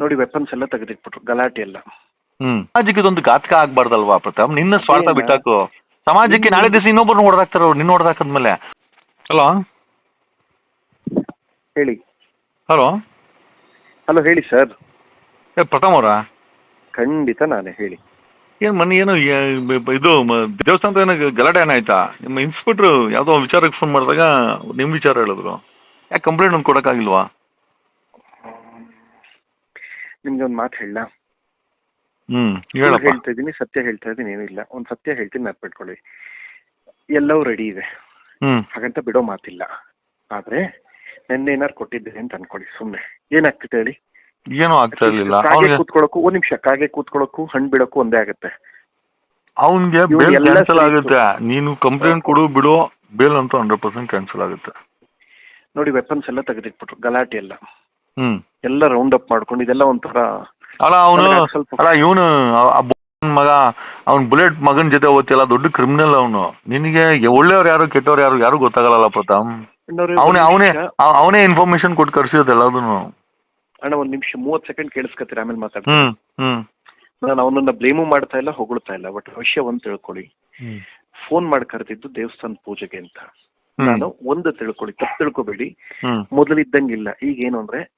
ನೋಡಿ ವೆಪನ್ಸ್ ಎಲ್ಲ ತೆಗೆದಿಟ್ಬಿಟ್ರು ಗಲಾಟೆ ಎಲ್ಲ. ಹ್ಮ್. ಸಮಾಜಕ್ಕೆ ಇದೊಂದು ಘಾತಕ ಆಗ್ಬಾರ್ದಲ್ವಾ ಪ್ರತಾಪ್? ನಿನ್ನ ಸ್ವಾರ್ಥ? ಬಿಟ್ಟಾಕು. ಸಮಾಜಕ್ಕೆ ನಾಳೆ ದಿವಸ ಇನ್ನೊಬ್ಬರನ್ನ ಹೊಡೆದಾಕ್ತಾರ ಅವ್ರು ನಿನ್ನ ಹೊಡೆದಾಕದ್ಮೇಲೆ ಹಲೋ ಹೇಳಿ. ಹಲೋ ಹಲೋ ಹೇಳಿ ಸರ್ ಏ ಪ್ರಥಮ್ ಅವರಾ? ಖಂಡಿತ ನಾನೇ ಹೇಳಿ. ಏನು ಮೊನ್ನೆ ಏನು ಏ- ಇದು ಮ- ದೇವಸ್ಥಾನದ ಏನೋ ಗಲಾಟೆ ಏನಾಯ್ತಾ ನಿಮ್ಮ ಇನ್ಸ್ಪೆಕ್ಟರ್ ಯಾವುದೋ ವಿಚಾರಕ್ಕೆ ಫೋನ್ ಮಾಡಿದಾಗ ನಿಮ್ಮ ವಿಚಾರ ಹೇಳಿದ್ರು. ಯಾಕೆ ಕಂಪ್ಲೇಂಟ್ ಒಂದು ಕೊಡೋಕ್ಕಾಗಿಲ್ವಾ? ನಿಮ್ಗೆ ಒಂದು ಮಾತು ಹೇಳ ಹೇಳಪ್ಪ. ಹೇಳ್ತಾ ಇದ್ದೀನಿ ಸತ್ಯ ಹೇಳ್ತಾ ಇದ್ದೀನಿ ಏನಿಲ್ಲ. ಒಂದು ಸತ್ಯ ಹೇಳ್ತೀನಿ ನೆನ್ಪಿಟ್ಕೊಳ್ಳಿ ಎಲ್ಲವೂ ರೆಡಿ ಇದೆ. ಹಾಗಂತ ಬಿಡೋ ಮಾತಿಲ್ಲ. ಆದ್ರೆ ನಿನ್ನೆ ಏನಾರು ಕೊಟ್ಟಿದ್ದೆ ಅಂತ ಅನ್ಕೊಳ್ಳಿ ಸುಮ್ಮನೆ ಏನಾಗ್ತಿದೆ ಹೇಳಿ? ಏನೂ ಆಗ್ತಾ ಇರಲಿಲ್ಲ. ಕಾಗೆ ಅವ್ನಿಗೆ ಕೂತ್ಕೊಳ್ಳೋಕು ಒಂದ್ ನಿಮಿಷ ಕಾಗೆ ಕೂತ್ಕೊಳ್ಳೋಕು ಹಣ್ಣು ಬಿಡೋಕು ಒಂದೇ ಆಗುತ್ತೆ. ಅವ್ನಿಗೆ ಇವ್ರು ಬೇಲ್ ಎಲ್ಲ ಕ್ಯಾನ್ಸಲ್. ಆಗುತ್ತೆ. ನೀನು ಕಂಪ್ಲೇಂಟ್ ಕೊಡು ಬಿಡು ಬೇಲ್ ಅಂತೂ ಹಂಡ್ರೆಡ್ ಪರ್ಸೆಂಟ್ ಕ್ಯಾನ್ಸಲ್ ಆಗುತ್ತೆ. ನೋಡಿ ವೆಪನ್ಸ್ ಎಲ್ಲ ತೆಗೆದಿಟ್ಬಿಟ್ರು ಗಲಾಟೆ ಎಲ್ಲ. ಹ್ಞೂ ಎಲ್ಲ ರೌಂಡ್ ಅಪ್ ಮಾಡ್ಕೊಂಡು ಇದೆಲ್ಲ ಒಂಥರ ಅಲ್ಲ ಅವನು ನನಗೆ ಸ್ವಲ್ಪ- ಅಲ್ಲ ಇವನು ಮಗ ಅವ್ನ್ ಬುಲೆಟ್ ಮಗನ ಜೊತೆ ಓದ್ತಿಲ್ಲ ದೊಡ್ಡ ಕ್ರಿಮಿನಲ್ ಅವನು. ನಿನಗೆ ಒಳ್ಳೆಯವ್ರು ಯಾರು ಕೆಟ್ಟವ್ರು ಯಾರು ಯಾರು ಗೊತ್ತಾಗಲ್ಲ ಪ್ರತಾಪ್? ಅಣ್ಣವ್ರೆ, ಅವನೇ ಒಂದ್ ಅವನೇ ನಿಮಿಷ. ಅವನೇ ಇನ್ಫಾರ್ಮೇಶನ್ ಕೊಟ್ಟು ಕರ್ಸಿರೋದು ಎಲ್ಲದನ್ನು. ಅಣ್ಣ ಒಂದ್ ನಿಮಿಷ ಮೂವತ್ ಸೆಕೆಂಡ್ ಕೇಳಿಸ್ಕತ್ತೀರ ಆಮೇಲೆ ಮಾತಾಡ್ತೀನಿ. ಹ್ಮ್ ಹ್ಮ್. ನಾನು ಅವನನ್ನ ಬ್ಲೇಮು ಮಾಡ್ತಾ ಇಲ್ಲ ಹೊಗಳ್ತಾ ಇಲ್ಲ ಬಟ್ ವಿಷಯ ಒಂದ್ ತಿಳ್ಕೊಳ್ಳಿ. ಹ್ಮ್. ಫೋನ್ ಮಾಡಿ ಕರೆದಿದ್ದು ದೇವಸ್ಥಾನ ಪೂಜೆಗೆ ಅಂತ. ಹ್ಮ್. ನಾನು ಒಂದು ತಿಳ್ಕೊಳ್ಳಿ ತಪ್ಪು ತಿಳ್ಕೊಬೇಡಿ. ಹ್ಮ್. ಮೊದಲಿದ್ದಂಗಿಲ್ಲ. ಈಗ ಏನು ಅಂದ್ರೆ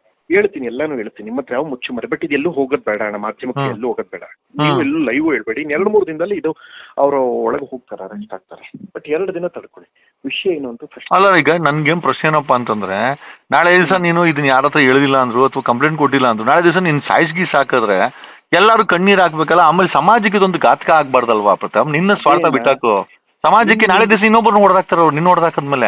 ಹೇಳ್ತೀನಿ ಎಲ್ಲಾನು ಹೇಳ್ತೀನಿ. ನಿಮ್ಮ ಹತ್ರ ಯಾವ ಮುಚ್ಚು ಮರೆ ಬಟ್ ಇದೆಲ್ಲೂ ಹೋಗೋದ್ ಬೇಡ ಅಣ್ಣ ಮಾಧ್ಯಮಕ್ಕೆ. ಎಲ್ಲೂ ಹೋಗೋದ್ ಬೇಡ. ನೀವು ಎಲ್ಲೂ ಲೈವ್ ಹೇಳ್ಬೇಡಿ. ಎರಡು ಮೂರು ದಿನದಲ್ಲಿ ಇದು ಅವ್ರ ಒಳಗೆ ಹೋಗ್ತಾರೆ ಅರೆಸ್ಟ್ ಆಗ್ತಾರೆ. ಬಟ್ ಎರಡು ದಿನ ತಡ್ಕೊಳ್ಳಿ. ವಿಷಯ ಏನು ಅಂತ ಫಸ್ಟ್ ಅಲ್ಲ ಈಗ ನನ್ಗೇನ್ ಪ್ರಶ್ನೆ ಏನಪ್ಪ ಅಂತಂದ್ರೆ ನಾಳೆ ದಿವಸ ನೀನು ಇದನ್ನ ಯಾರ ಹತ್ರ ಹೇಳಿಲ್ಲ ಅಂದ್ರು ಅಥವಾ ಕಂಪ್ಲೇಂಟ್ ಕೊಟ್ಟಿಲ್ಲ ಅಂದ್ರು ನಾಳೆ ದಿವಸ ನೀನ್ ಸಾಯಿಸ್ಗಿ ಸಾಕಿದ್ರೆ ಎಲ್ಲಾರು ಕಣ್ಣೀರ್ ಹಾಕ್ಬೇಕಲ್ಲ ಆಮೇಲೆ ಸಮಾಜಕ್ಕೆ ಇದೊಂದು ಘಾತಕ ಆಗ್ಬಾರ್ದಲ್ವಾ ಪ್ರತಾಪ್? ನಿನ್ನ ಸ್ವಾರ್ಥ? ಬಿಟ್ಟಾಕು. ಸಮಾಜಕ್ಕೆ ನಾಳೆ ದಿವಸ ಇನ್ನೊಬ್ಬರನ್ನ ಹೊಡೆದಾಕ್ತಾರ ಅವ್ರು ನಿನ್ನ ಹೊಡೆದಾಕದ್ಮೇಲೆ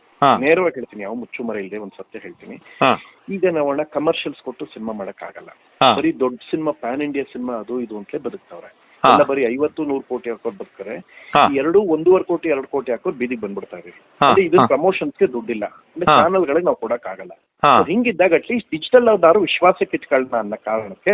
ನೇರವಾಗಿ ಹೇಳ್ತೀನಿ ಯಾವ ಮುಚ್ಚುಮರ ಇಲ್ಲದೆ ಒಂದ್ ಸತ್ಯ ಹೇಳ್ತೀನಿ. ಈಗ ನಾವಣ್ಣ ಕಮರ್ಷಿಯಲ್ಸ್ ಕೊಟ್ಟು ಸಿನಿಮಾ ಮಾಡಕ್ ಆಗಲ್ಲ ಬರೀ ದೊಡ್ಡ ಸಿನಿಮಾ ಪ್ಯಾನ್ ಇಂಡಿಯಾ ಸಿನಿಮಾ ಅದು ಇದು ಅಂತಲೇ ಬದುಕ್ತಾವ್ರೆ. ಎಲ್ಲ ಬರೀ ಐವತ್ತು ನೂರು ಕೋಟಿ ಹಾಕೋರ್ ಬದುಕ್ತಾರೆ. ಎರಡು ಒಂದೂವರೆ ಕೋಟಿ ಎರಡು ಕೋಟಿ ಹಾಕೋರ್ ಬೀದಿಗೆ ಬಂದ್ಬಿಡ್ತಾರೆ. ಇದು ಪ್ರಮೋಷನ್ಸ್ಗೆ ಪ್ರಮೋಷನ್ಸ್ಗೆ ದುಡ್ಡಿಲ್ಲ. ಅಂದ್ರೆ. ಚಾನಲ್ಗಳಿಗೆ ನಾವು ಕೊಡಕ್ ಆಗಲ್ಲ ಹಿಂಗಿದ್ದಾಗ ಅಟ್ಲೀಸ್ಟ್ ಡಿಜಿಟಲ್ ಅವ್ರದಾರು ವಿಶ್ವಾಸಕ್ಕೆ ಇಟ್ಕೊಳ್ಳೋಣ ಅನ್ನೋ ಕಾರಣಕ್ಕೆ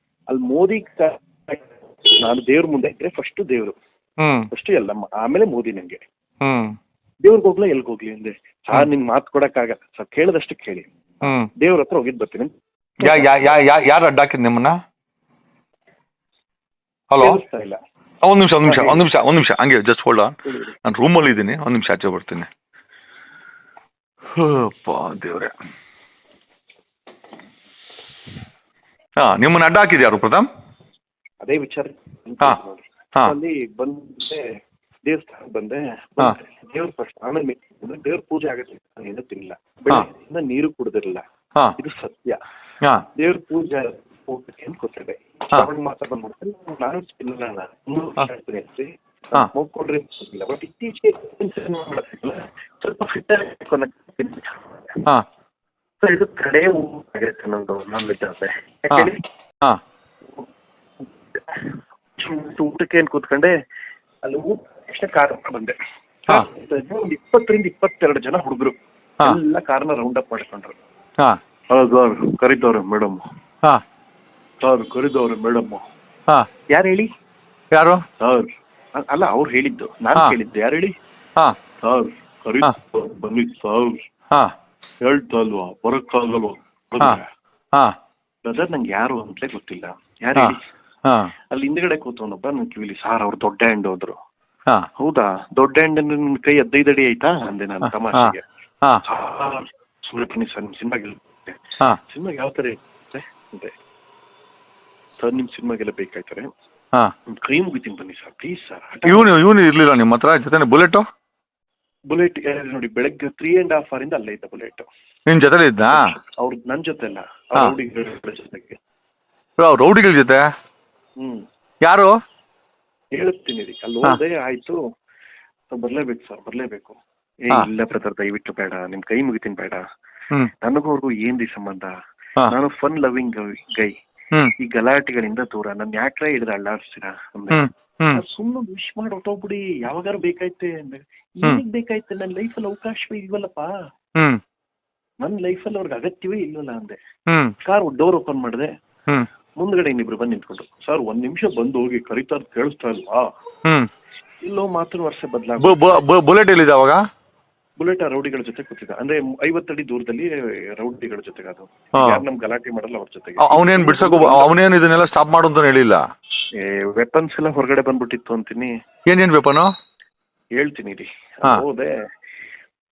ಅಲ್ಲಿ ಮೋದಿ ನಾನು ದೇವ್ರ ಮುಂದೆ ಇದ್ರೆ ಫಸ್ಟ್ ದೇವ್ರು. ಫಸ್ಟ್ ಎಲ್ಲ ಆಮೇಲೆ ಮೋದಿ ನಂಗೆ. ದೇವ್ರಿಗೆ ಹೋಗ್ಲಾ ಎಲ್ಲಿ ಹೋಗ್ಲಿ ಅಂದ್ರೆ ಸಾರ್ ನಿನ್ ಮಾತು ಕೊಡಕ್ಕಾಗಲ್ಲ ಸರ್ ಕೇಳದಷ್ಟು ಕೇಳಿ. ದೇವ್ರ ಹತ್ರ ಹೋಗಿದ್ ಬರ್ತೀನಿ. ಯಾರು ಅಡ್ಡ ಹಾಕಿದ್ ನಿಮ್ಮನ್ನ? ಹಲೋ ಇಲ್ಲ. ಒಂದ್ ನಿಮಿಷ ಒಂದ್ ನಿಮಿಷ ಒಂದ್ ನಿಮಿಷ ಒಂದ್ ನಿಮಿಷ. ಹಂಗೆ ಜಸ್ಟ್ ಹೋಲ್ಡ್ ಆನ್ ನಾನು ರೂಮಲ್ಲಿ ಇದ್ದೀನಿ. ಒಂದ್ ನಿಮಿಷ ಆಚೆ ಬರ್ತೀನಿ. ದೇವ್ರೆ. ಹಾ ನಿಮ್ಮನ್ನ ಅಡ್ಡ ಹಾಕಿದ್ ಯಾರು ಪ್ರಥಮ್ ಅದೇ ವಿಚಾರ. ಹಾ. ನೋಡಿ. ಹಾ. ಅಲ್ಲಿ ಬಂದೆ ದೇವಸ್ಥಾನಕ್ಕೆ ಬಂದೆ. ಹಾ. ದೇವ್ರ ಫಸ್ಟ್ ಆಮೇಲೆ meeting ಬಂದೆ. ದೇವ್ರ ಪೂಜೆ ಆಗುತ್ತೆ. ನಾನು ಏನೂ ತಿನ್ನಿಲ್ಲ. ಬೆಳಗ್ಗೆಯಿಂದ ನೀರು ಕುಡಿದಿರಲಿಲ್ಲ ಹಾ. ಇದು ಸತ್ಯ. ಹಾ. ದೇವ್ರ ಪೂಜೆ ಊಟಕ್ಕೆ ಅಂತ ಕೂತಿದ್ದೆ ಹಾ. ಅವಾಗ ಮಾತ್ರ ಬಂದ್ಬಿಡ್ತೀನಿ ನಾನು ತಿನ್ನಲ್ಲ ನಾನು. ಇನ್ನೂ ಹಾ. ಹೇಳ್ತೀನಿ ಅಷ್ಟೇ. ಹಾ. ಹೋಗ್ಕೊಡ್ರಿ ಅಂತಿಲ್ಲ ಬಟ್ ಇತ್ತೀಚೆಗೆ ಏನ್ ಸಿನಿಮಾ ಮಾಡೋದಿಲ್ಲ ಸ್ವಲ್ಪ ಫಿಟ್ ಆಗಬೇಕು ಹಾ. ಸೊ ಇದು ಕಡೆ ಆಗಿರುತ್ತೆ ನಮ್ದು ನಾನ್ ವೆಜ್ ಆದ್ರೆ. ಹಾ ಹಾ. ಊಟಕ್ಕೆ ಏನ್ ಕೂತ್ಕೊಂಡೆ? ಅಲ್ಲಿ ಊಟ ತಕ್ಷಣ ಕಾರ್ ಬಂದೆ. ಹಾ. ಒಂದು ಇಪ್ಪತ್ತರಿಂದ ಇಪ್ಪತ್ತೆರಡು ಜನ ಹುಡುಗರು. ಹಾ. ಎಲ್ಲ ಕಾರ್ನ ರೌಂಡ್ ಅಪ್ ಮಾಡ್ಕೊಂಡ್ರು. ಹಾ. ಸರ್ ಕರಿದವ್ರೆ ಮೇಡಮ್ ಹಾ. ಸರ್ ಕರಿದವ್ರೆ ಮೇಡಮ್ ಹಾ. ಯಾರು ಹೇಳಿ? ಯಾರು? ಸರ್ ಅಲ್ಲ ಅವ್ರು ಹೇಳಿದ್ದು. ನಾನು ಹೇಳಿದ್ದು ಕೇಳಿದ್ದು. ಯಾರು ಹೇಳಿ? ಹಾ. ಸರ್ ಕರಿ ಹಾ. ಬನ್ನಿ ಸರ್. ಹಾ. ಹೇಳ್ತಾ ಅಲ್ವಾ ಬರಕ್ಕಾಗಲ್ವಾ? ಹಾ ಬ್ರದರ್ ನಂಗೆ ಯಾರು ಅಂತಲೇ ಗೊತ್ತಿಲ್ಲ. ಯಾರು ಹಾ ಹೇಳಿ? ಹಾ. ಅಲ್ಲಿ ಹಿಂದ್ಗಡೆ ಕೂತವನೊಬ್ಬ ನನ್ ಕಿವಿಲಿ ಸಾರ್ ಅವ್ರು ದೊಡ್ಡ ಹ್ಯಾಂಡ್ ಹೋದ್ರು. ಹಾ. ಹೌದಾ? ದೊಡ್ಡ ಹ್ಯಾಂಡ್ ನಿನ್ ಕೈ ಹದಿನೈದು ಅಡಿ ಆಯ್ತಾ? ಅಂದೆ ನಾನು ತಮಾಷೆಗೆ. ಸುಮ್ಮನೆ ಬನ್ನಿ ಸರ್ ನಿಮ್ಮ ಸಿನಿಮಾಗೆ ಸಿನಿಮಾಗೆ ಯಾವ ತರ ಇರುತ್ತೆ? ಅಂದೆ ಸರ್ ನಿಮ್ ಸಿನಿಮಾಗೆಲ್ಲ ಬೇಕಾಯ್ತಾರೆ? ಕೈ ಮುಗಿತೀನಿ ಬನ್ನಿ ಸರ್ ಪ್ಲೀಸ್ ಸರ್. ಇವನು ಇವನು ಇರ್ಲಿಲ್ಲ ನಿಮ್ಮ ಹತ್ರ? ಜೊತೆ ಬುಲೆಟು? ಬುಲೆಟ್ ನೋಡಿ ಬೆಳಗ್ಗೆ ತ್ರೀ ಅಂಡ್ ಹಾಫ್ ಇಂದ ಅಲ್ಲೇ ಇದ್ದ ಬುಲೆಟ್ ನಿನ್ ಜೊತೆ ಇದ್ನಾ ಅವ್ರ ನನ್ ಜೊತೆ ಅಲ್ಲ. ರೌಡಿಗಳ ಜೊತೆಗೆ. ರೌಡಿಗಳ ಜೊತೆ? ಹ್ಮ್. ಯಾರು? ಹೇಳುತ್ತೀನಿ ರೀ ಅಲ್ಲಿ ಹಾ. ಹೋದೆ ಆಯ್ತು. ಬರ್ಲೇಬೇಕು ಸರ್ ಬರ್ಲೇಬೇಕು. ಏ ಹಾ. ಇಲ್ಲ ಬ್ರದರ್ ದಯವಿಟ್ಟು ಬೇಡ. ನಿಮ್ ಕೈ ಮುಗಿತೀನಿ ಬೇಡ. ಹ್ಮ್. ನನಗೂ ಅವ್ರಿಗೂ ಏನ್ರಿ ಸಂಬಂಧ? ಹಾ. ನಾನು ಫನ್ ಲವಿಂಗ್ ಗೈ ಹ್ಮ್. ಈ ಗಲಾಟೆಗಳಿಂದ ದೂರ. ನನ್ ಯಾಕ್ರೆ ಹಿಡಿದ ಅಳ್ಳಾಡ್ಸ್ತೀರಾ ಅಂದೆ. ಹ್ಮ್ ಹ್ಮ್. ಸುಮ್ಮನೆ ವಿಶ್ ಮಾಡಿ ಹೊಟ್ಟೋಗ್ಬಿಡಿ ಯಾವಾಗಾರು ಬೇಕಾಯ್ತೆ ಅಂದ್ರೆ ಈಗ ಏನಿಗ್ ಬೇಕಾಯ್ತೆ ನನ್ನ ಲೈಫಲ್ಲಿ ಅವಕಾಶವೇ ಇಲ್ವಲ್ಲಪ್ಪ. ನನ್ನ ನನ್ನ ಲೈಫಲ್ಲಿ ಅವ್ರಿಗೆ ಅಗತ್ಯವೇ ಇಲ್ವಲ್ಲ ಅಂದೆ. ಕಾರ್ ಡೋರ್ ಓಪನ್ ಮಾಡಿದೆ. ಮುಂದ್ಗಡೆ ಇನ್ನಿಬ್ರು ಬಂದು ನಿಂತ್ಕೊಂಡ್ರು. ಸರ್ ಒಂದ್ ನಿಮಿಷ ಬಂದು ಹೋಗಿ ಕರಿತಾರ ಕೇಳಿಸ್ತಾ ಇಲ್ವಾ? ಇಲ್ಲೋ ಮಾತ್ರ ವರ್ಷ ಬದಲಾಗ ಬುಲೆಟ್ ಎಲ್ಲಿದೆ ಅವಾಗ? ಬುಲೆಟ್ ಆ ರೌಡಿಗಳ ಜೊತೆ ಕೂತಿದ್ದ. ಅಂದ್ರೆ ಐವತ್ತಡಿ ದೂರದಲ್ಲಿ ರೌಡಿಗಳ ಜೊತೆಗೆ ಅದು. ಯಾರು ನಮ್ ಗಲಾಟೆ ಮಾಡಲ್ಲ ಅವ್ರ ಜೊತೆಗೆ. ಅವ್- ಅವನೇನ್ ಬಿಡ್ಸಕ್ ಅವನೇನ್ ಇದನ್ನೆಲ್ಲ ಸ್ಟಾಪ್ ಮಾಡು ಅಂತ ಹೇಳಿಲ್ಲ? ವೆಪನ್ಸ್ ಎಲ್ಲ ಹೊರಗಡೆ ಬಂದ್ಬಿಟ್ಟಿತ್ತು ಅಂತೀನಿ. ಏನೇನ್ ವೆಪನ್ ಹೇಳ್ತೀನಿ ರೀ ಹೋದೆ.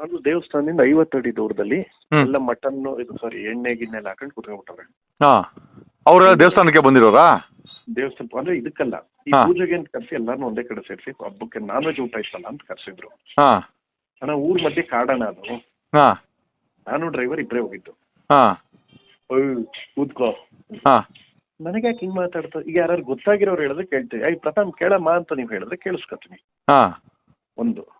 ಅದು ದೇವಸ್ಥಾನದಿಂದ ಐವತ್ತು ಅಡಿ ದೂರದಲ್ಲಿ ಹ್ಮ್. ಎಲ್ಲ ಮಟನ್ ಇದು ಸಾರಿ ಎಣ್ಣೆ ಗಿಣ್ಣೆ ಎಲ್ಲ ಹಾಕೊಂಡು ಕುತ್ಕೊಂಡ್ಬಿಟ್ಟವ್ರೆ. ಹಾ. ಅವ್ರ ದೇವಸ್ಥಾನಕ್ಕೆ ಬಂದಿರೋರಾ? ದೇವಸ್ಥಾನ ಅಂದ್ರೆ ಇದಕ್ಕಲ್ಲ. ಈ ಹಾ. ಪೂಜೆಗೆ ಅಂತ ಕರ್ಸಿ ಎಲ್ಲಾನು ಒಂದೇ ಕಡೆ ಸೇರಿಸಿ ಹಬ್ಬಕ್ಕೆ ನಾನ್ ವೆಜ್ ಊಟ ಇಷ್ಟಲ್ಲ ಅಂತ ಕರ್ಸಿದ್ರು. ಹಾ. ಅಣ್ಣ ಊರ್ ಮಧ್ಯೆ ಕಾಡಣ ಅದು. ಹಾ. ನಾನು ಡ್ರೈವರ್ ಇಬ್ಬರೇ ಹೋಗಿದ್ದು. ಹಾ. ಕೂತ್ಕೋ. ಹಾ. ನನಗೆ ಯಾಕೆ ಹಿಂಗ್ ಮಾತಾಡ್ತಾ ಈಗ ಯಾರು ಗೊತ್ತಾಗಿರೋರು ಹೇಳಿದ್ರೆ ಕೇಳ್ತೀವಿ. ಐ ಪ್ರಥಮ್ ಕೇಳಮ್ಮ ಅಂತ ನೀವು ಹೇಳಿದ್ರೆ ಕೇಳಿಸ್ಕೊತೀನಿ. ಹಾ. ಒಂದು.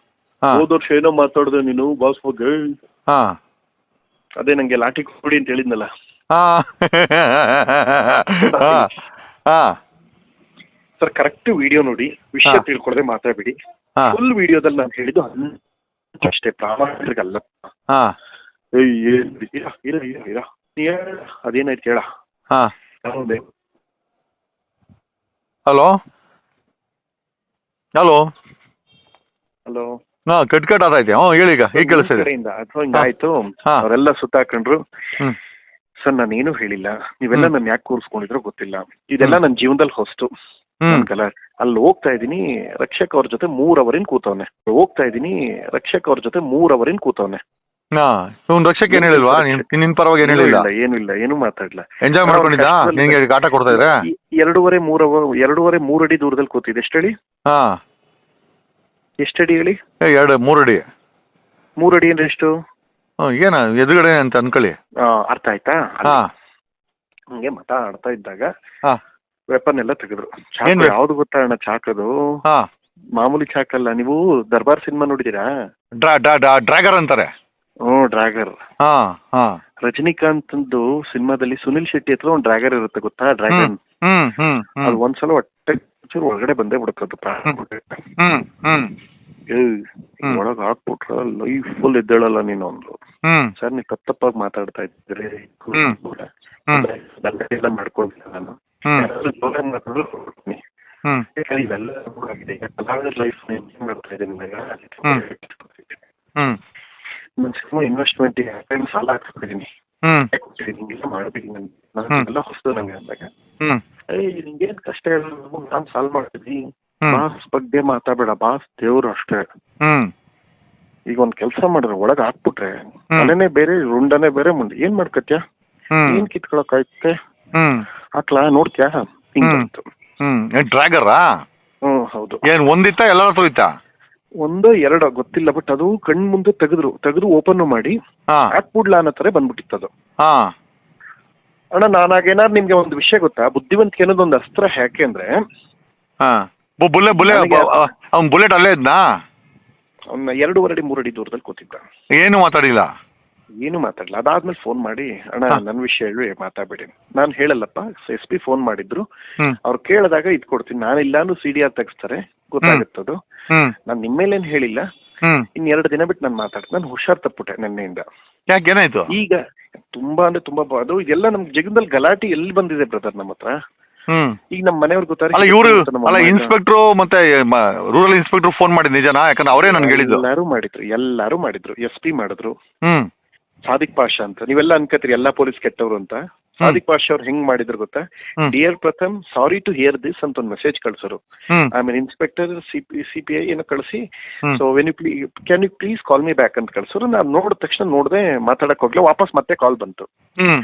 ಹೋದ ವರ್ಷ ಏನೋ ಮಾತಾಡ್ದೆ ನೀನು ಬಾಸ್ ಬಗ್ಗೆ. ಹಾ. ಅದೇ ನಂಗೆ ಲಾಠಿ ಕೊಡಿ ಅಂತ ಹೇಳಿದ್ನಲ್ಲ. ಹಾ. ಸರ್ ಕರೆಕ್ಟ್ ವಿಡಿಯೋ ನೋಡಿ ವಿಷಯ ತಿಳ್ಕೊಳ್ದೆ ಮಾತಾಡ್ಬಿಡಿ. ಹಾ. ಫುಲ್ ವಿಡಿಯೋದಲ್ಲಿ ನಾನು ಹೇಳಿದ್ದು ಹನ್- ಅಷ್ಟೇ ಪ್ರಾಮಾಣಿಕಲ್ಲ ಹಾ. ಏಯ್ ಏನ್ ಇರ ಇರ ಇರ ಇರ ನೀ ಹೇಳ ಅದೇನಾಯ್ತು ಹೇಳ. ಹಾ. ನಾನೊಂದೇ ಹಲೋ ಹಲೋ ಹಲೋ ಹಾ ಕಟ್ ಕಟ್ ಆತೈತೆ ಹ್ಞೂ ಹೇಳಿ ಈಗ ಈಗ ಕೇಳಿಸ್ತಿದೆ. ಕಡೆಯಿಂದ ಅಥವಾ ಹಿಂಗಾಯ್ತು ಹಾ. ಅವರೆಲ್ಲ ಸುತ್ತಾಕೊಂಡ್ರು. ಹ್ಮ್. ಸರ್ ನಾನೇನು ಹೇಳಿಲ್ಲ. ನೀವೆಲ್ಲ ಹ್ಮ್. ನನ್ ಯಾಕೆ ಕೂರಿಸ್ಕೊಂಡಿದ್ರು ಗೊತ್ತಿಲ್ಲ. ಇದೆಲ್ಲ ನನ್ನ ಜೀವನದಲ್ಲಿ ಹೊಸ್ತು. ಹ್ಮ್. ನನ್ಗಲ್ಲ ಅಲ್ಲಿ ಹೋಗ್ತಾ ಇದೀನಿ ರಕ್ಷಕ್ ಅವ್ರ ಜೊತೆ ಮೂರ್ ಅವರಿನ್ ಕೂತವ್ನೆ ಹೋಗ್ತಾ ಇದೀನಿ ರಕ್ಷಕ್ ಅವ್ರ ಜೊತೆ ಮೂರ್ ಅವರಿನ್ ಕೂತವ್ನೆ. ಹಾ ಇವ್ನು ರಕ್ಷಕ್ ಏನ್ ಹೇಳಿಲ್ವಾ? ನಿನ್ ನಿನ್ ಪರವಾಗಿ ಏನ್ ಹೇಳಿಲ್ಲ? ಏನು ಇಲ್ಲ ಏನು ಮಾತಾಡ್ಲ ಎಂಜಾಯ್ ಮಾಡ್ಕೊಂಡಿದ್ದ ಕಷ್ಟದಲ್ಲಿ- ನಿಂಗೆ ಕಾಟ ಕೊಡ್ತಾ ಇದ್ರೆ? ಎರಡೂವರೆ ಮೂರ್ ಅವರ್ ಎರಡೂವರೆ ಮೂರ್ ಅಡಿ ದೂರದಲ್ಲಿ ಕೂತಿದೆ ಹೇಳಿ? ಹಾ. ಎಷ್ಟಡಿ ಹೇಳಿ? ಎರಡು ಮೂರು ಅಡಿ. ಮೂರು ಅಡಿ ಅಂದ್ರೆ ಎಷ್ಟು? ಹ್ಮ್, ಏನ ಎದುರುಗಡೆ ಅಂತ ಅನ್ಕೊಳ್ಳಿ. ಆ, ಅರ್ಥ ಆಯ್ತಾ? ಹಾ. ಹಂಗೆ ಮಾತಾಡ್ತಾ ಇದ್ದಾಗ ಹಾ. ವೆಪನ್ ಎಲ್ಲ ತೆಗೆದ್ರು. ಏನ್ ಚಾಕು ವೆ- ಯಾವ್ದು ಗೊತ್ತಾ ಅಣ್ಣ ಚಾಕದು? ಹಾ. ಮಾಮೂಲಿ ಚಾಕಲ್ಲ ನೀವು ದರ್ಬಾರ್ ಸಿನಿಮಾ ನೋಡಿದೀರಾ ಡ್ರಾ ಡ್ರಾ ಡ್ರಾ ಡ್ರ್ಯಾಗರ್ ಅಂತಾರೆ. ಹ್ಮ್ ಡ್ರ್ಯಾಗರ್. ಹಾ ಹಾ. ರಜನಿಕಾಂತ್ ಸಿನಿಮಾದಲ್ಲಿ ಸುನಿಲ್ ಶೆಟ್ಟಿ ಹತ್ರ ಒಂದು ಡ್ರ್ಯಾಗರ್ ಇರುತ್ತೆ ಗೊತ್ತಾ? ಡ್ರ್ಯಾಗನ್. ಹ್ಮ್ ಹ್ಮ್ ಅದು ಹ್ಮ್ ಒಂದ್ಸಲ ಹೊಟ್ಟೆ ಚೂರು ಒಳಗಡೆ ಬಂದೇ ಪ್ರಾಣ. ಬಿಡುತ್ತೆ. ಹ್ಮ್ ಹ್ಮ್. ಒಳಗ್ ಹಾಕ್ಬಿಟ್ರ ಲೈಫ್ ಫುಲ್ ಎದ್ದೇಳಲ್ಲ ನೀನು ಅಂದ್ರು ಸರ್ ನೀವು ತಪ್ಪ ತಪ್ಪಾಗಿ ಮಾತಾಡ್ತಾ ಇದ್ದೀರಿ. ಎಲ್ಲ ಮಾಡ್ಕೊಂಡಿಲ್ಲ ನಾನು? ಇವೆಲ್ಲ ಲೈಫ್ ಮಾಡ್ತಾ ಇದ್ದೀನಿ ಇನ್ವೆಸ್ಟ್ಮೆಂಟ್ ಸಾಲ ಹಾಕ್ಸ್ಬಿಟ್ಟಿದ್ದೀನಿ ಹೊಸದು ನಂಗೆ ಅಂದಾಗ. ಏಯ್ ನಿಂಗೇನ್ ಕಷ್ಟ ನಾನು ಸಾಲ್ವ್ ಮಾಡ್ತೀನಿ ಬಾಸ್ ಬಗ್ಗೆ ಮಾತಾಡಬೇಡ ಬಾಸ್ ದೇವ್ರು ಅಷ್ಟೇ. ಈಗ ಒಂದ್ ಕೆಲಸ ಮಾಡಿದ್ರೆ ಒಳಗ್ ಹಾಕ್ಬಿಟ್ರೆ ಮನೆನೆ ಬೇರೆ ರುಂಡನೇ ಬೇರೆ ಮುಂದೆ. ಏನ್ ಮಾಡ್ಕತ್ಯ? ಏನ್ ಕಿತ್ಕೊಳಕ್ ಆಯ್ತೆ ಹಾಕ್ಲಾ? ನೋಡ್ತ್ಯಾ? ಹಿಂಗ್ ಹ್ಮ್. ಬಂತು. ಡ್ರ್ಯಾಗರಾ? ಹ್ಮ್ ಹೌದು. ಏನ್ ಒಂದಿತ್ತ ಎಲ್ಲ ಹತ್ರ ಒಂದು ಎರಡೋ ಗೊತ್ತಿಲ್ಲ ಬಟ್ ಅದು ಕಣ್ ಮುಂದೆ ತೆಗೆದ್ರು. ತೆಗೆದು ಓಪನ್ ಮಾಡಿ ಹಾಕ್ಬಿಡ್ಲ ಅನ್ನೋ ತರ ಬಂದ್ಬಿಟ್ಟಿತ್ತು ಅದು. ಹಾ. ಅಣ್ಣ ನಾನಾಗೇನಾದ್ರು ನಿಮ್ಗೆ ಒಂದು ವಿಷಯ ಗೊತ್ತಾ? ಬುದ್ಧಿವಂತಿಕೆ ಅನ್ನೋದು ಒಂದು ಅಸ್ತ್ರ ಯಾಕೆ ಅಂದ್ರೆ ಬುಲ್ಲೆ ಬುಲ್ಲೆ ಅವ್ನ್ ಬುಲೆಟ್ ಅಲ್ಲೇ ಇದ್ನಾ? ಅವ್ನ ಎರಡೂವರೆ ಅಡಿ ಮೂರಡಿ ದೂರದಲ್ಲಿ ಕೂತಿದ್ದ. ಏನು ಮಾತಾಡಿಲ್ಲ? ಏನು ಮಾತಾಡಲ್ಲ ಅದಾದ್ಮೇಲೆ ಫೋನ್ ಮಾಡಿ ಅಣ್ಣ. ನನ್ನ ವಿಷಯ ಹೇಳಿ ಮಾತಾಡ್ಬೇಡಿ. ನಾನು ಹೇಳಲ್ಲಪ್ಪ ಎಸ್ ಪಿ ಫೋನ್ ಮಾಡಿದ್ರು. ಅವ್ರು ಕೇಳಿದಾಗ ಇದ್ ಕೊಡ್ತೀನಿ. ನಾನಿಲ್ಲಾನು ಸಿ ಡಿ ಆರ್ ತೆಗಿಸ್ತಾರೆ. ಗೊತ್ತಾಗುತ್ತದು ನಾನ್ ಮೇಲೆ ಹೇಳಿಲ್ಲ. ಇನ್ನ ಇನ್ ಎರಡು ದಿನ ಬಿಟ್ಟು ನಾನು ಮಾತಾಡ್ತೀನಿ. ನಾನು ಹುಷಾರ್ ತಪ್ಪುಟ್ಟೆ ನಿನ್ನೆಯಿಂದ. ಯಾಕೆ ಏನಾಯ್ತು? ಈಗ ತುಂಬಾ ಅಂದ್ರೆ ತುಂಬಾ ಅದು ಇದೆಲ್ಲ ನಮ್ ಜಗದಲ್ಲಿ ಗಲಾಟೆ ಎಲ್ಲಿ ಬಂದಿದೆ ಬ್ರದರ್ ನಮ್ಮ ಹತ್ರ ಹ್ಮ್. ಈಗ ನಮ್ಮ ಮನೆಯವ್ರು ಅಲ್ಲ ಇವರು ಅಲ್ಲ ಇನ್ಸ್ಪೆಕ್ಟ್ರು ಮತ್ತೆ ರೂರಲ್ ಇನ್ಸ್ಪೆಕ್ಟರ್ ಫೋನ್ ಮಾಡಿದ್ ನಿಜನಾ? ಯಾಕಂದ್ರೆ ಅವರೇ ನನ್ಗೆ ಹೇಳಿದ್ರು ಎಲ್ಲಾರು ಮಾಡಿದ್ರು ಎಲ್ಲಾರು ಮಾಡಿದ್ರು. ಎಸ್ ಪಿ ಮಾಡಿದ್ರು. ಹ್ಮ್. ಸಾದಿಕ್ ಪಾಷಾ ಅಂತ. ನೀವೆಲ್ಲ ಅನ್ಕೋತೀರಿ ಎಲ್ಲಾ ಪೊಲೀಸ್ ಕೆಟ್ಟವರು ಅಂತ. ಸಾದಿಕ್ ಪಾಷಾ ಅವ್ರು ಹೆಂಗ್ ಮಾಡಿದ್ರು ಗೊತ್ತಾ? ಹ್ಮ್. Dear Pratham sorry to hear this ಅಂತ ಒಂದು ಮೆಸೇಜ್ ಕಳ್ಸರು. ಹ್ಮ್. ಆಮೇಲೆ inspector C P C P I ಏನೋ ಕಳಿಸಿ. ಹ್ಮ್. So when you plea can you please call me back ಅಂತ ಕಳ್ಸರು. ನಾನು ನೋಡಿದ ತಕ್ಷಣ ನೋಡದೆ ಮಾತಾಡಕ್ ಹೋಗ್ಲಿ ವಾಪಸ್ ಮತ್ತೆ ಕಾಲ್ ಬಂತು. ಹ್ಮ್.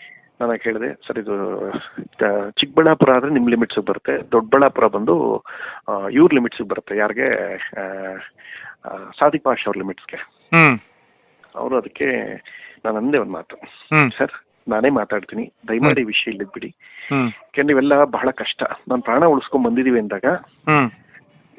ನಾನು ಕೇಳಿದೆ ಸರ್ ಇದು ಚಿಕ್ಕಬಳ್ಳಾಪುರ ಆದ್ರೆ ನಿಮ್ಮ ಲಿಮಿಟ್ಸ್ ಬರುತ್ತೆ. ದೊಡ್ಡಬಳ್ಳಾಪುರ ಬಂದು ಇವ್ರ ಲಿಮಿಟ್ಸ್ ಬರುತ್ತೆ. ಯಾರಿಗೆ ಸಾದಿಕ್ ಪಾಷ ಅವ್ರ ಲಿಮಿಟ್ಸ್ಗೆ ಅವರು ಅದಕ್ಕೆ ನಾನು ಅಂದೆ ಒಂದು ಮಾತು. ಸರ್ ನಾನೇ ಮಾತಾಡ್ತೀನಿ. ದಯಮಾಡಿ ವಿಷಯ ಇಲ್ಲಿದ್ ಬಿಡಿ ಯಾಕೆಂದ್ರೆ ಇವೆಲ್ಲ ಬಹಳ ಕಷ್ಟ. ನಾನು ಪ್ರಾಣ ಉಳಿಸ್ಕೊಂಡ್ ಬಂದಿದೀವಿ ಅಂದಾಗ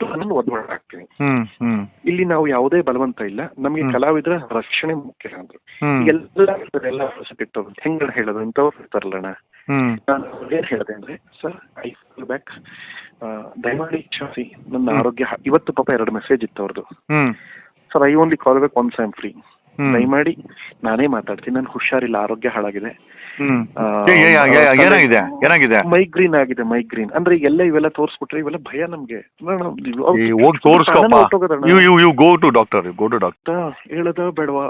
ನಾನು ಹ್ಮ್ ಇಲ್ಲಿ ನಾವು ಯಾವುದೇ ಬಲವಂತ ಇಲ್ಲ. ನಮಗೆ. ಕಲಾವಿದರ ರಕ್ಷಣೆ ಮುಖ್ಯ ಅಂದ್ರು ಎಲ್ಲ ಇಟ್ಟವ್ರು ಹೆಂಗ್ ಹೇಳೋದು? ಇಂಥವ್ರು ಇರ್ತಾರಲ್ಲಣ್ಣ. ನಾನು ಏನ್ ಹೇಳಿದೆ ಅಂದ್ರೆ ಸರ್ ಐ ಫೀಲ್ ಬ್ಯಾಕ್ ದಯಮಾಡಿ ಕ್ಷಮಿಸಿ. ನನ್ನ ಆರೋಗ್ಯ ಇವತ್ತು ಪಾಪ ಎರಡು ಮೆಸೇಜ್ ಇತ್ತು ಅವ್ರದ್ದು sir I only call back once I free hmm ದಯಮಾಡಿ ನಾನೇ ಮಾತಾಡ್ತೀನಿ. ನನ್ ಹುಷಾರಿಲ್ಲ ಆರೋಗ್ಯ ಹಾಳಾಗಿದೆ. ಏನಾಗಿದೆ? ಏನಾಗಿದೆ? ಮೈಗ್ರೀನ್ ಆಗಿದೆ ಮೈಗ್ರೀನ್. ಅಂದ್ರೆ ಎಲ್ಲ ಇವೆಲ್ಲ ತೋರಿಸ್ಬಿಟ್ರೆ ಇವೆಲ್ಲ ಭಯ ನಮ್ಗೆ. ಹೇಳದ ಬೇಡವಾ?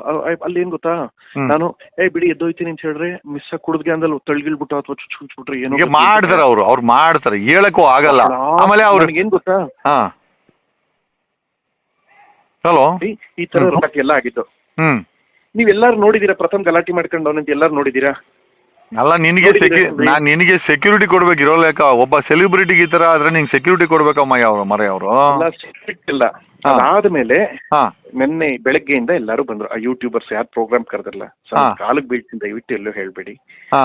ಅಲ್ಲಿ ಏನ್ ಗೊತ್ತಾ? ನಾನು ಏ ಬಿಡಿ ಎದ್ದೋಯ್ತೀನಿ ಅಂತ ಹೇಳಿದ್ರೆ ಮಿಸ್ ಕುಡಿದ್ಗೆ ಅಂದಲ್ಲಿ ತಳ್ಗಿಳ್ಬಿಟ್ಟು ಅಥವಾ ಚುಚ್ಬಿಟ್ರೆ ಏನೋ ಮಾಡ್ತಾರೆ ಅವ್ರು ಅವ್ರು ಮಾಡ್ತಾರೆ. ಹೇಳಕ್ಕೂ ಆಗಲ್ಲ. ಆಮೇಲೆ ಅವ್ರಿಗೆ ಏನ್ ಗೊತ್ತಾ? ಹಾ. ಹಲೋ ಈ- ತರ ಎಲ್ಲ ಆಗಿದ್ದು. ಹ್ಮ್. ನೀವೆಲ್ಲಾರು ನೋಡಿದೀರಾ ಪ್ರಥಮ ಗಲಾಟೆ ಮಾಡ್ಕೊಂಡು ಅವನಂತ ಎಲ್ಲಾರು ನೋಡಿದೀರಾ? ಅಲ್ಲ ನಿನಗೆ ನಾ ಸೆಕ್ಯೂ ನಾನ್ ನಿನಗೆ ಸೆಕ್ಯೂರಿಟಿ ಕೊಡ್ಬೇಕು ಇರೋ ಲೆಕ್ಕ. ಒಬ್ಬ ಸೆಲೆಬ್ರಿಟಿಗೆ ಈ ತರ ಆದ್ರೆ ನಿಂಗೆ ಸೆಕ್ಯೂರಿಟಿ ಕೊಡ್ಬೇಕಮ್ಮ ಯಾವ ಮರ ಅವರು? ಇಲ್ಲ. ಆದ್ಮೇಲೆ ಅದಾದ್ಮೇಲೆ ನಿನ್ನೆ ಬೆಳಗ್ಗೆಯಿಂದ ಎಲ್ಲರೂ ಬಂದ್ರು. ಆ ಯೂಟ್ಯೂಬರ್ಸ್ ಯಾರು ಪ್ರೋಗ್ರಾಮ್ ಕರೆದಿರಲ್ಲ. ಕಾಲಕ್ಕೆ ಬೀಳ್ತೀನಿ ದಯವಿಟ್ಟು ಎಲ್ಲೂ ಹೇಳ್ಬೇಡಿ. ಹಾ.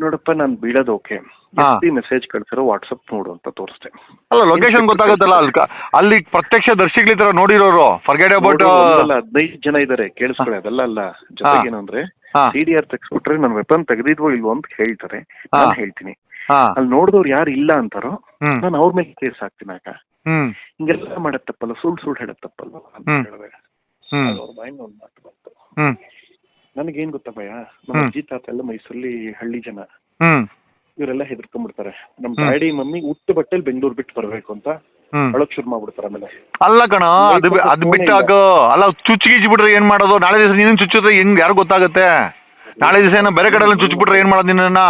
ನೋಡಪ್ಪ ನಾನು ಬೀಳೋದು ಓಕೆ ಹಾ. ಮೆಸೇಜ್ ಕಳ್ಸಿರೋ ವಾಟ್ಸಪ್ ನೋಡು ಅಂತ ತೋರಿಸ್ತೆ. ಅಲ್ಲ ಲೊಕೇಶನ್ ಗೊತ್ತಾಗುತ್ತಲ್ಲ ಅಲ್ಲಿ ಕ- ಅಲ್ಲಿ ಪ್ರತ್ಯಕ್ಷ ದರ್ಶಿಗಳ ತರ ನೋಡಿರೋರು ಫರ್ಗೆಟ್ ಅಬೌಟ್ ಹದಿನೈದು ಜನ ಇದಾರೆ ಕೇಳಿಸ್ಕೊಳ್ಳಿ ಅದೆಲ್ಲ ಅಲ್ಲ. ಜೊತೆಗೆ ಏನು ಅಂದ್ರೆ ಹಾ. ಸಿ ಡಿ ಆರ್ ತೆಗ್ಸ್ಬಿಟ್ರೆ ನನ್ನ ವೆಪನ್ ತೆಗೆದಿದ್ವೋ ಇಲ್ವೋ ಅಂತ ಹೇಳ್ತಾರೆ. ನಾನು. ಹೇಳ್ತೀನಿ. ಹಾ. ಅಲ್ಲಿ ನೋಡಿದವ್ರು ಯಾರು ಇಲ್ಲ ಅಂತಾರೋ ಹ್ಮ್. ನಾನು ಅವ್ರ ಮೇಲೆ ಕೇಸ್ ಹಾಕ್ತೀನಿ ಆಗ. ಹ್ಮ್. ಹಿಂಗೆಲ್ಲ ಮಾಡತ್ತಪ್ಪಲ್ಲ ಸುಳ್ಳು ಸುಳ್ಳು ಹೇಳಕ್ ತಪ್ಪಲ್ಲ ಅಂತ ಹ್ಮ್. ಹೇಳಿದೆ ಹ್ಮ್. ಅವ್ರ ಮೈಂಡ್ ಒಂದು ಮಾತು ಬಂತು. ಹ್ಮ್. ನನಗೇನ್ ಗೊತ್ತಾ ಭಯ ನಮ್ಮ. ಅಜ್ಜಿ ತಾತ ಎಲ್ಲ ಮೈಸೂರಲ್ಲಿ ಹಳ್ಳಿ ಜನ. ಇವರೆಲ್ಲ ಹೆದರ್ಕೊಂಡ್ಬಿಡ್ತಾರೆ. ನಮ್. ಡ್ಯಾಡಿ ಮಮ್ಮಿ ಹುಟ್ಟು ಬಟ್ಟೆಲ್ ಬೆಂಗಳೂರು ಬಿಟ್ಟು ಬರ್ಬೇಕು ಅಂತ ಅಳಕ್ ಶುರು ಮಾಡ್ಬಿಡ್ತಾರೆ ಆಮೇಲೆ. ಅಲ್ಲ ಕಣ ಅದು ಅದ್ ಬಿಟ್ಟಾಗ ಅಲ್ಲ ಚುಚ್ಚು ಬಿಟ್ರೆ ಏನ್ ಮಾಡೋದು? ನಾಳೆ ದಿವಸ ನೀನು ಚುಚ್ಚಿದ್ರೆ ಹೆಂಗ್ ಯಾರು ಗೊತ್ತಾಗುತ್ತೆ? ನಾಳೆ ದಿವಸ ಏನೋ ಬೇರೆ ಕಡೆ ಎಲ್ಲ ಚುಚ್ಚಿಬಿಟ್ರೆ ಏನ್ ಮಾಡೋದು ನಿನ್ನ.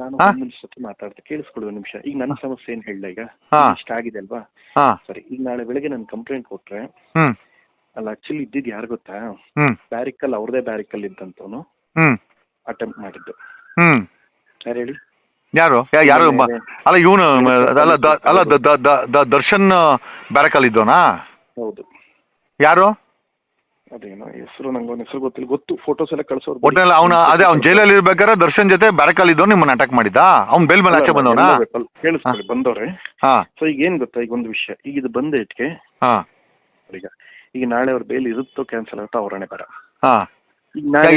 ನಾನು? ಒಂದ್ ನಿಮಿಷ ಮಾತಾಡ್ತೆ. ಒಂದ್ ನಿಮಿಷ. ಈಗ ನನ್ನ ಸಮಸ್ಯೆ ಏನ್ ಹೇಳ ಈಗ. ಇಷ್ಟ ಆಗಿದೆ ಅಲ್ವಾ? ಹಾ. ಸರಿ ಈಗ ನಾಳೆ ಬೆಳಗ್ಗೆ ನಾನು ಕಂಪ್ಲೇಂಟ್ ಕೊಟ್ರೆ ಅಲ್ಲ ಆಕ್ಚುಲಿ ಇದ್ದಿದ್ದು ಯಾರು ಗೊತ್ತಾ? ಹ್ಮ್. ಬ್ಯಾರಿಕಲ್ ಅವ್ರದೇ ಬ್ಯಾರಿಕಲ್ ಇದ್ದಂತವನು ಹ್ಮ್. ಅಟೆಂಪ್ಟ್ ಮಾಡಿದ್ದು. ಯಾರು ಹೇಳಿ? ಯಾರು? ಯಾರು ಅಲ್ಲ ಇವನು ಅಲ್ಲ ಅಲ್ಲ ದರ್ಶನ್ ಬ್ಯಾರಕಲ್ಲಿ ಇದ್ದೋನಾ ಹೌದು. ಯಾರು? ಅದೇನೋ ಹೆಸರು ನಂಗೆ ಒಂದು ಹೆಸರು ಗೊತ್ತಿಲ್ಲ. ಗೊತ್ತು ಫೋಟೋಸ್ ಎಲ್ಲ ಕಳ್ಸೋರು ಒಟ್ಟಲ್ಲಿ ಅವನ ಅದೇ ಅವ್ನು ಜೈಲಲ್ಲಿ ಇರ್ಬೇಕಾದ್ರೆ ದರ್ಶನ್ ಜೊತೆ ಬ್ಯಾರಕಲ್ ಇದ್ದೋ ನಿಮ್ಮನ್ನ ಅಟ್ಯಾಕ್ ಮಾಡಿದ್ದ? ಅವ್ನು ಬೇಲ್ ಮೇಲೆ ಆಚೆ ಬಂದವನ? ಕೇಳಿಸ್ಕೊಳ್ಳಿ ಬಂದವ್ರೆ. ಹಾ. ಸೊ ಈಗ ಏನ್ ಗೊತ್ತಾ ಈಗ ಒಂದು ವಿಷಯ. ಈಗ ಇದು ಬಂದ ಇಟ್ಕೆ ಹಾ. ಈಗ ಈಗ ನಾಳೆ ಅವ್ರ ಬೇಲ್ ಇರುತ್ತೋ ಕ್ಯಾನ್ಸಲ್ ಆಗುತ್ತೋ ಅವರಣೆ ಬರ ಹಾ. ಈಗ ನಾಳೆ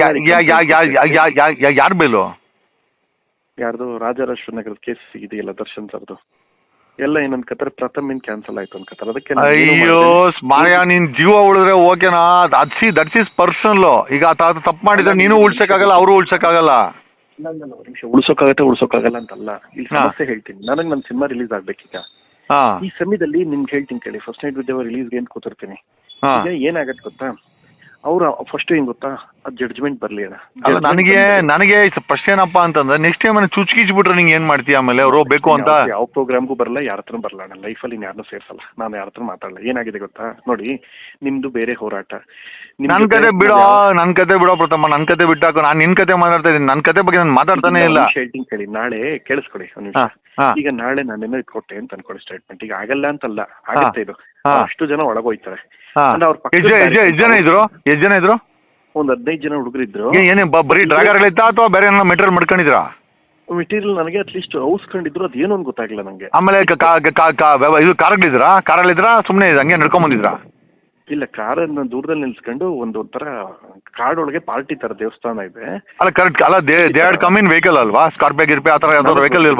ಯಾರು ಬೇಲು ಯಾರ್ದು ರಾಜರಾಜೇಶ್ವರ ನಗರದ ಕೇಸ್ ಇದೆಯಲ್ಲ ದರ್ಶನ್ ಸರ್ದು. ಎಲ್ಲ ಏನಂತ ಕತ್ತಾರೆ ಪ್ರಥಮ ಇನ್ ಕ್ಯಾನ್ಸಲ್ ಆಯ್ತು ಅನ್ಕತ್ತಾರೆ ಅದಕ್ಕೆ ನಾನು ಏನು ಅಯ್ಯೋ? ಮಾಯ ನಿನ್ ಜೀವ ಉಳಿದ್ರೆ ಓಕೆನಾ ಅದ್ಸಿ ದಟ್ಸ್ ಇಸ್ ಪರ್ಸನಲ್ ಈಗ ಆತ ತಪ್ಪು ಮಾಡಿದ್ರೆ ನೀನು ಉಳ್ಸಕ್ಕಾಗಲ್ಲ ಅವರು ಉಳ್ಸಕ್ಕಾಗಲ್ಲ. ಒಂದ್ ನಿಮಿಷ. ಉಳ್ಸೋಕ್ಕಾಗತ್ತೆ ಉಳ್ಸೋಕ್ಕಾಗಲ್ಲ ಅಂತಲ್ಲ. ಇಲ್ಲಿ ಹಾ. ಸಮಸ್ಯೆ ಹೇಳ್ತೀನಿ. ನನಗೆ ನನ್ನ ಸಿನಿಮಾ ರಿಲೀಸ್ ಆಗ್ಬೇಕೀಗ. ಹಾ. ಈ ಸಮಯದಲ್ಲಿ ನಿಮ್ಗೆ ಹೇಳ್ತೀನಿ ಕೇಳಿ. ಫಸ್ಟ್ ನೈಟ್ ವಿದ್ಯಾವ ರಿಲೀಸ್ಗೆ ಏನು ಕೂತಿರ್ತೀನಿ? ಏನಾಗತ್ತೆ ಗೊತ್ತಾ? ಅವ್ರ ಫಸ್ಟ್ ಏನ್ ಗೊತ್ತಾ? ಜಡ್ಜ್ಮೆಂಟ್ ಬರ್ಲಿ ಅಲ್ಲ ನನಗೆ ನನಗೆ ಫಸ್ಟ್ ಏನಪ್ಪಾ ಅಂತಂದ್ರೆ ನೆಕ್ಸ್ಟ್ ಟೈಮ್ ಚುಚ್ಕಿಚ್ ಬಿಟ್ರೆ ನಿಂಗೆ ಏನ್ ಮಾಡ್ತೀಯ ಆಮೇಲೆ ಅವರು ಬೇಕು ಅಂತ? ಯಾವ- ಪ್ರೋಗ್ರಾಮ್ಗೂ ಬರಲ್ಲ ಯಾರ ಹತ್ರ ಬರಲ್ಲ ನಾನು ಲೈಫಲ್ಲಿ ಯಾರನ್ನೂ ಸೇರ್ಸಲ್ಲ. ನಾನು ಯಾರ ಹತ್ರ ಮಾತಾಡಲ್ಲ. ಏನಾಗಿದೆ ಗೊತ್ತಾ? ನೋಡಿ ನಿಮ್ದು ಬೇರೆ ಹೋರಾಟ. ನನ್ನ ನನ್ ಕತೆ ಬಿಡೋ ನನ್ನ ಯಾವ- ನನ್ ಕತೆ ಬಿಡೋ ಪ್ರಥಮ ನನ್ ಕತೆ ಬಿಟ್ಟಾಕು ನಾನು ನಿನ್ ಕತೆ ಮಾತಾಡ್ತಾ ಇದ್ದೀನಿ. ನನ್ ಕತೆ ಬಗ್ಗೆ ನಾನು ಮಾತಾಡ್ತಾನೆ ಇಲ್ಲ. ಒಂದ್ ನಿಮಿಷ ಹೇಳ್ತೀನಿ ಕೇಳಿ. ನಾಳೆ ಕೇಳಿಸ್ಕೊಡಿ ಒಂದ್ ನಿಮಿಷ. ಹಾ, ಹಾ. ಈಗ ನಾಳೆ ನಾನೇನೋ ಕೊಟ್ಟೆ ಅಂತ ಅನ್ಕೊಳ್ಳಿ ಸ್ಟೇಟ್ಮೆಂಟ್ ಈಗ ಆಗಲ್ಲ ಅಂತಲ್ಲ ಆಗುತ್ತೆ ಇದು. ಹಾ. ಅಷ್ಟು ಜನ ಒಳಗೋಯ್ತಾರೆ. ಹಾ. ಅಂದ್ರೆ ಅವ್ರ ಪಕ್ಕದ ಎಷ್ಟ್ ಜನ- ಎಷ್ಟ್ ಜನ- ಎಷ್ಟ್ ಜನ ಇದ್ರು? ಎಷ್ಟ್ ಜನ ಇದ್ರು? ಒಂದ್ ಹದಿನೈದು ಜನ ಹುಡುಗರಿದ್ರು ಇದ್ರು. ಏನೇ ಬರೀ ಡ್ರಾಗರ್ ಇತ್ತಾ ಅಥವಾ ಬೇರೆ ಏನೋ ಮೆಟೀರಿಯಲ್ ಮಾಡ್ಕೊಂಡಿದ್ರಾ ಮೆಟೀರಿಯಲ್ ನನಗೆ ಅಟ್ಲೀಸ್ಟ್ ಔಸ್ಕೊಂಡಿದ್ರು ಅದು ಏನು ಅಂತ ಗೊತ್ತಾಗಿಲ್ಲ ನಂಗೆ. ಆಮೇಲೆ ಕ- ಕಾ- ಕಾ- ಕಾ- ವ್ಯವ- ಇದು ಕಾರಲ್ಲಿದ್ರಾ ಕಾರಲ್ಲಿದ್ರಾ ಸುಮ್ಮನೆ ಹಂಗೆ ನಡ್ಕೊಂಡ್ ಬಂದಿದ್ರಾ ಇಲ್ಲ ಕಾರನ್ನ ದೂರದಲ್ಲಿ ನಿಲ್ಸ್ಕೊಂಡು ಒಂದು ಒಂಥರ ಒಳಗೆ ಪಾರ್ಟಿ ತರ ದೇವಸ್ಥಾನ ಇದೆ. ಅಲ್ಲ ಕರೆಕ್ಟ್ ಅಲ್ಲ they they had come in vehicle ಅಲ್ವಾ? ಸ್ಕಾರ್ಪಿಯೋ ಗಿರ್ಪಿ ಆ ಥರ ಯಾವ್ದಾದ್ರು ವೆಹಿಕಲ್ ಇಲ್ಲಿ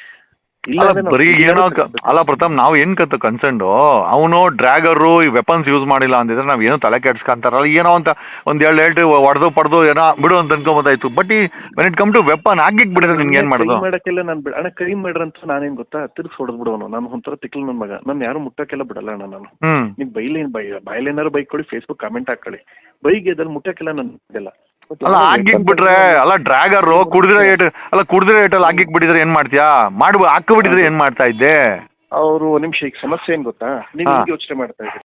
ನಾವು ಬರೀ ಏನೋ ಅಲ್ಲ ಪ್ರಥಮ್ ನಾವ್ ಏನ್ ಕತ್ ಕನ್ಸರ್ಡ್ ಅವನು ಡ್ರ್ಯಾಗರು ಈ ವೆಪನ್ಸ್ ಯೂಸ್ ಮಾಡಿಲ್ಲ ಅಂದಿದ್ರೆ ನಾವ್ ಏನೋ ತಲೆ ಕೆಡ್ಸ್ಕೊಂತಾರಲ್ಲ ಏನೋ ಅಂತ ಒಂದ್ ಎರಡು ಹೇಳ್ರಿ ಹೊಡೆದು ಪಡೆದು ಏನೋ ಬಿಡು ಅಂತ ಅನ್ಕೊಂಬೋದಾಯ್ತು. ಬಟ್ ಈ when it come to weapon ಆಗಿಕ್ ಬಿಡಿದ್ರೆ ನಿನ್ಗೆ ಏನ್ ಮಾಡೋದು? ಮಾಡಕ್ಕೆಲ್ಲ ನಾನು ಬಿಡ ಅಣ್ಣ ಕೈ ಮಾಡ್ರಂತ ನಾನೇನ್ ಗೊತ್ತಾ? ತಿರ್ಸ್ ಹೊಡೆದ್ ಬಿಡೋನು. ನಾನು ಒಂಥರ ತಿಕ್ಲು ನನ್ ಮಗ. ನಾನು ಯಾರು ಮುಟ್ಟಕ್ಕೆಲ್ಲ ಬಿಡಲ್ಲ ಅಣ್ಣ ನಾನು. ನೀವು ಬೈಲೇನ್ ಬೈ ಬಾಯಲ್ಲೇನಾರು ಬೈಕ್ ಕೊಡಿ ಫೇಸ್ಬುಕ್ ಕಮೆಂಟ್ ಹಾಕೊಳ್ಳಿ. ಬೈಗೆ ಅದ್ರಲ್ಲಿ ಮುಟ್ಟಕ್ಕೆಲ್ಲ ನಾನು ಇದೆಲ್ಲ ಅಲ್ಲ ಆಗಿಕ್ ಬಿಟ್ರೆ ಅಲ್ಲ ಡ್ರ್ಯಾಗರು ಕುಡಿದ್ರೆ ಏಟ್ ಅಲ್ಲ ಕುಡಿದ್ರೆ ಏಟಲ್ಲಿ ಆಗಿಕ್ ಬಿಟ್ಟಿದ್ರೆ ಏನ್ ಮಾಡ್ತೀಯಾ? ಮಾಡ್ಬ ಹಾಕ್ಬಿಟ್ಟಿದ್ರೆ ಏನ್ ಮಾಡ್ತಾ ಇದ್ದೆ? ಅವರು ನಿಮಿಷ ಈಗ ಸಮಸ್ಯೆ ಏನ್ ಗೊತ್ತಾ? ನೀವು ಯೋಚನೆ ಮಾಡ್ತಾ ಇದ್ದೀರಿ.